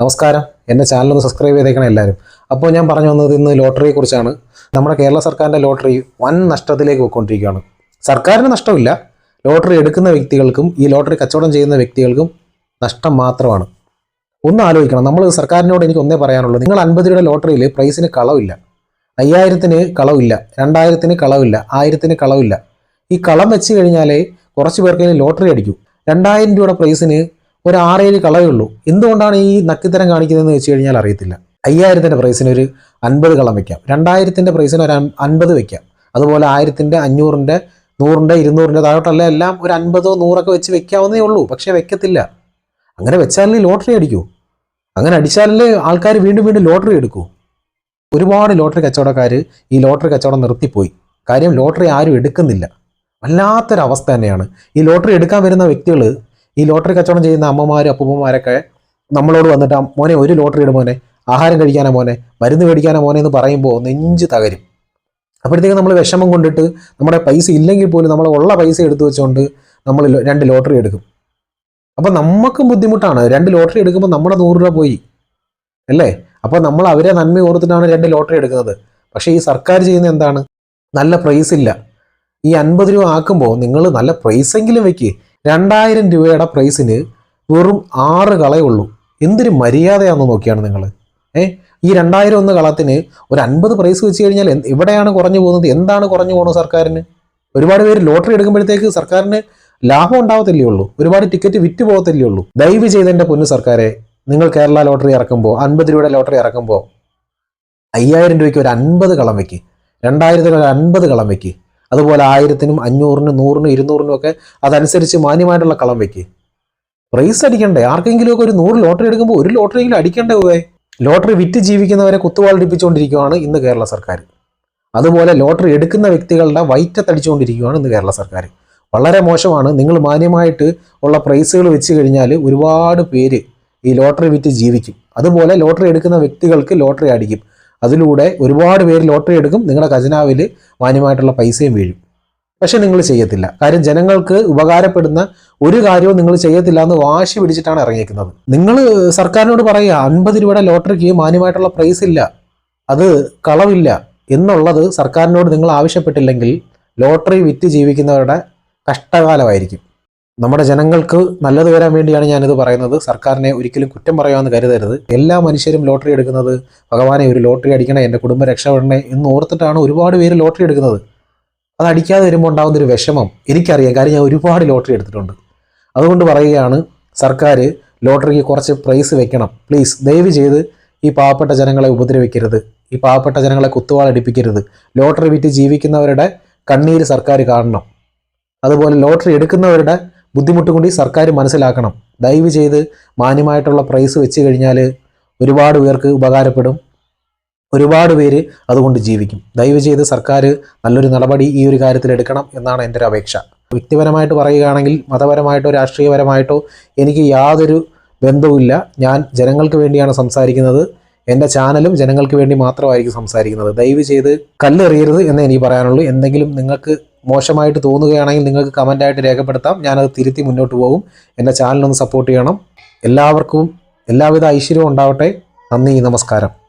നമസ്കാരം. എന്റെ ചാനൽ ഒന്ന് സബ്സ്ക്രൈബ് ചെയ്തേക്കണം എല്ലാവരും. അപ്പോൾ ഞാൻ പറഞ്ഞു വന്നത് ഇന്ന് ലോട്ടറിയെക്കുറിച്ചാണ് നമ്മുടെ കേരള സർക്കാരിന്റെ ലോട്ടറി വൻ നഷ്ടത്തിലേക്ക് പോയിക്കൊണ്ടിരിക്കുകയാണ്. സർക്കാരിന് നഷ്ടമില്ല. ലോട്ടറി എടുക്കുന്ന വ്യക്തികൾക്കും ഈ ലോട്ടറി കച്ചവടം ചെയ്യുന്ന വ്യക്തികൾക്കും നഷ്ടം മാത്രമാണ്. ഒന്ന് ആലോചിക്കണം. നമ്മൾ സർക്കാരിനോട് എനിക്ക് ഒന്നേ പറയാനുള്ളൂ. നിങ്ങൾ അൻപത് രൂപയുടെ ലോട്ടറിയിൽ പ്രൈസിന് കളവില്ല. അയ്യായിരത്തിന് കളവില്ല. രണ്ടായിരത്തിന് കളവില്ല. ആയിരത്തിന് കളവില്ല. ഈ കളം വെച്ച് കഴിഞ്ഞാലേ കുറച്ച് പേർക്ക് ലോട്ടറി അടിക്കൂ. രണ്ടായിരം രൂപയുടെ പ്രൈസിന് ഒരു ആറേഴ് ഉള്ളൂ. എന്തുകൊണ്ടാണ് ഈ നക്കിത്തരം കാണിക്കുന്നതെന്ന് വെച്ച് കഴിഞ്ഞാൽ അറിയത്തില്ല. അയ്യായിരത്തിന്റെ പ്രൈസിന് ഒരു അൻപത് കളം വയ്ക്കാം രണ്ടായിരത്തിന്റെ പ്രൈസിന് ഒരു അൻ- അൻപത് വയ്ക്കാം അതുപോലെ ആയിരത്തിന്റെ അഞ്ഞൂറിന്റെ നൂറിന്റെ ഇരുന്നൂറിന്റെ താഴോട്ടല്ല എല്ലാം ഒരു അൻപതോ നൂറൊക്കെ വെച്ച് വെക്കാവുന്നേ ഉള്ളൂ. പക്ഷേ വെക്കത്തില്ല. അങ്ങനെ വെച്ചാലേ ലോട്ടറി അടിക്കൂ. അങ്ങനെ അടിച്ചാലേ ആൾക്കാർ വീണ്ടും വീണ്ടും ലോട്ടറി എടുക്കൂ. ഒരുപാട് ലോട്ടറി കച്ചവടക്കാർ ഈ ലോട്ടറി കച്ചവടം നിർത്തിപ്പോയി. കാര്യം ലോട്ടറി ആരും എടുക്കുന്നില്ല. വല്ലാത്തൊരവസ്ഥ തന്നെയാണ്. ഈ ലോട്ടറി എടുക്കാൻ വരുന്ന വ്യക്തികൾ ഈ ലോട്ടറി കച്ചവടം ചെയ്യുന്ന അമ്മമാരും അപ്പൂമ്മമാരൊക്കെ നമ്മളോട് വന്നിട്ട് "ആ, മോനെ ഒരു ലോട്ടറി ഇടും മോനെ. ആഹാരം കഴിക്കാനാ മോനെ. മരുന്ന് മേടിക്കാനാ മോനെ എന്ന് പറയുമ്പോൾ നെഞ്ച് തകരും. അപ്പോഴത്തേക്ക് നമ്മൾ വിഷമം കൊണ്ടിട്ട് നമ്മുടെ പൈസ ഇല്ലെങ്കിൽ പോലും നമ്മൾ ഉള്ള പൈസ എടുത്തു വെച്ചുകൊണ്ട് നമ്മൾ രണ്ട് ലോട്ടറി എടുക്കും. അപ്പം നമുക്കും ബുദ്ധിമുട്ടാണ്. രണ്ട് ലോട്ടറി എടുക്കുമ്പോൾ നമ്മുടെ നൂറ് രൂപ പോയി. അല്ലേ? അപ്പോൾ നമ്മൾ അവരെ നന്മ ഓർത്തിട്ടാണ് രണ്ട് ലോട്ടറി എടുക്കുന്നത്. പക്ഷേ ഈ സർക്കാർ ചെയ്യുന്ന എന്താണ്? നല്ല പ്രൈസ് ഇല്ല. ഈ അൻപത് രൂപ ആക്കുമ്പോൾ നിങ്ങൾ നല്ല പ്രൈസെങ്കിലും വെക്ക്. രണ്ടായിരം രൂപയുടെ പ്രൈസിന് വെറും ആറ് കളയേ ഉള്ളൂ. എന്തൊരു മര്യാദയാണെന്ന് നോക്കിയാണ് നിങ്ങൾ ഏ? ഈ രണ്ടായിരം ഒന്ന് കളത്തിന് ഒരു അൻപത് പ്രൈസ് വെച്ച് കഴിഞ്ഞാൽ എവിടെയാണ് കുറഞ്ഞു പോകുന്നത്? എന്താണ് കുറഞ്ഞു പോകുന്നത് സർക്കാരിന്? ഒരുപാട് പേര് ലോട്ടറി എടുക്കുമ്പോഴത്തേക്ക് സർക്കാരിന് ലാഭം ഉണ്ടാവത്തില്ലേ ഉള്ളൂ. ഒരുപാട് ടിക്കറ്റ് വിറ്റ് പോകത്തില്ലേ ഉള്ളൂ. ദയവ് ചെയ്തതിന്റെ പൊന്നു സർക്കാരെ നിങ്ങൾ കേരള ലോട്ടറി ഇറക്കുമ്പോൾ അൻപത് രൂപയുടെ ലോട്ടറി ഇറക്കുമ്പോൾ അയ്യായിരം രൂപയ്ക്ക് ഒരു അൻപത് കളം വയ്ക്ക് രണ്ടായിരത്തിന് ഒരു അൻപത് കളം വെക്ക്. അതുപോലെ ആയിരത്തിനും അഞ്ഞൂറിനും നൂറിനും ഇരുന്നൂറിനും ഒക്കെ അതനുസരിച്ച് മാന്യമായിട്ടുള്ള കളം വെക്ക്. പ്രൈസ് അടിക്കണ്ടേ? ആർക്കെങ്കിലും ഒരു നൂറ് ലോട്ടറി എടുക്കുമ്പോൾ ഒരു ലോട്ടറിയെങ്കിലും അടിക്കണ്ടേ പോവേ ലോട്ടറി വിറ്റ് ജീവിക്കുന്നവരെ കുത്തുവാളിപ്പിച്ചുകൊണ്ടിരിക്കുകയാണ് ഇന്ന് കേരള സർക്കാർ. അതുപോലെ ലോട്ടറി എടുക്കുന്ന വ്യക്തികളുടെ വയറ്റത്തടിച്ചുകൊണ്ടിരിക്കുകയാണ് ഇന്ന് കേരള സർക്കാർ. വളരെ മോശമാണ്. നിങ്ങൾ മാന്യമായിട്ട് ഉള്ള പ്രൈസുകൾ വെച്ച് കഴിഞ്ഞാൽ ഒരുപാട് പേര് ഈ ലോട്ടറി വിറ്റ് ജീവിക്കും. അതുപോലെ ലോട്ടറി എടുക്കുന്ന വ്യക്തികൾക്ക് ലോട്ടറി അടിക്കും. അതിലൂടെ ഒരുപാട് പേര് ലോട്ടറി എടുക്കും നിങ്ങളുടെ ഖജനാവിൽ മാന്യമായിട്ടുള്ള പൈസയും വീഴും. പക്ഷെ നിങ്ങൾ ചെയ്യത്തില്ല. കാര്യം ജനങ്ങൾക്ക് ഉപകാരപ്പെടുന്ന ഒരു കാര്യവും നിങ്ങൾ ചെയ്യത്തില്ല എന്ന് വാശി പിടിച്ചിട്ടാണ് ഇറങ്ങിയിരിക്കുന്നത് നിങ്ങൾ സർക്കാരിനോട് പറയുക അൻപത് രൂപയുടെ ലോട്ടറിക്ക് മാന്യമായിട്ടുള്ള പ്രൈസ് ഇല്ല അത് കളവില്ല എന്നുള്ളത് സർക്കാരിനോട് നിങ്ങൾ ആവശ്യപ്പെട്ടില്ലെങ്കിൽ ലോട്ടറി വിറ്റ് ജീവിക്കുന്നവരുടെ കഷ്ടകാലമായിരിക്കും. നമ്മുടെ ജനങ്ങൾക്ക് നല്ലത് വരാൻ വേണ്ടിയാണ് ഞാനിത് പറയുന്നത്. സർക്കാരിനെ ഒരിക്കലും കുറ്റം പറയാമെന്ന് കരുതരുത്. എല്ലാ മനുഷ്യരും ലോട്ടറി എടുക്കുന്നത് ഭഗവാനെ ഒരു ലോട്ടറി അടിക്കണേ എന്റെ കുടുംബം രക്ഷപ്പെടണേ എന്ന് ഓർത്തിട്ടാണ് ഒരുപാട് പേര് ലോട്ടറി എടുക്കുന്നത്. അത് അടിക്കാതെ വരുമ്പോൾ ഉണ്ടാകുന്ന ഒരു വിഷമം എനിക്കറിയാം. കാര്യം ഞാൻ ഒരുപാട് ലോട്ടറി എടുത്തിട്ടുണ്ട്. അതുകൊണ്ട് പറയുകയാണ് സർക്കാർ ലോട്ടറിക്ക് കുറച്ച് പ്രൈസ് വെക്കണം. പ്ലീസ് ദയവ് ചെയ്ത് ഈ പാവപ്പെട്ട ജനങ്ങളെ ഉപദ്രവിക്കരുത്. ഈ പാവപ്പെട്ട ജനങ്ങളെ കുത്തുവാളടിപ്പിക്കരുത്. ലോട്ടറി വിറ്റ് ജീവിക്കുന്നവരുടെ കണ്ണീര് സർക്കാർ കാണണം. അതുപോലെ ലോട്ടറി എടുക്കുന്നവരുടെ ബുദ്ധിമുട്ട് കൂടി സർക്കാർ മനസ്സിലാക്കണം. ദയവ് ചെയ്ത് മാന്യമായിട്ടുള്ള പ്രൈസ് വെച്ച് കഴിഞ്ഞാൽ ഒരുപാട് പേർക്ക് ഉപകാരപ്പെടും. ഒരുപാട് പേര് അതുകൊണ്ട് ജീവിക്കും. ദയവ് ചെയ്ത് സർക്കാർ നല്ലൊരു നടപടി ഈ ഒരു കാര്യത്തിൽ എടുക്കണം എന്നാണ് എന്റെ ഒരു അപേക്ഷ. വ്യക്തിപരമായിട്ട് പറയുകയാണെങ്കിൽ മതപരമായിട്ടോ രാഷ്ട്രീയപരമായിട്ടോ എനിക്ക് യാതൊരു ബന്ധവുമില്ല ഞാൻ ജനങ്ങൾക്ക് വേണ്ടിയാണ് സംസാരിക്കുന്നത്. എന്റെ ചാനലും ജനങ്ങൾക്ക് വേണ്ടി മാത്രമായിരിക്കും സംസാരിക്കുന്നത്. ദയവ് ചെയ്ത് കല്ലെറിയരുത് എന്ന് എനിക്ക് പറയാനുള്ളൂ. എന്തെങ്കിലും നിങ്ങൾക്ക് മോശമായിട്ട് തോന്നുകയാണെങ്കിൽ നിങ്ങൾക്ക് കമന്റായിട്ട് രേഖപ്പെടുത്താം. ഞാനത് തിരുത്തി മുന്നോട്ട് പോകും എന്റെ ചാനലൊന്ന് സപ്പോർട്ട് ചെയ്യണം. എല്ലാവർക്കും എല്ലാവിധ ഐശ്വര്യവും ഉണ്ടാവട്ടെ. നന്ദി നമസ്കാരം.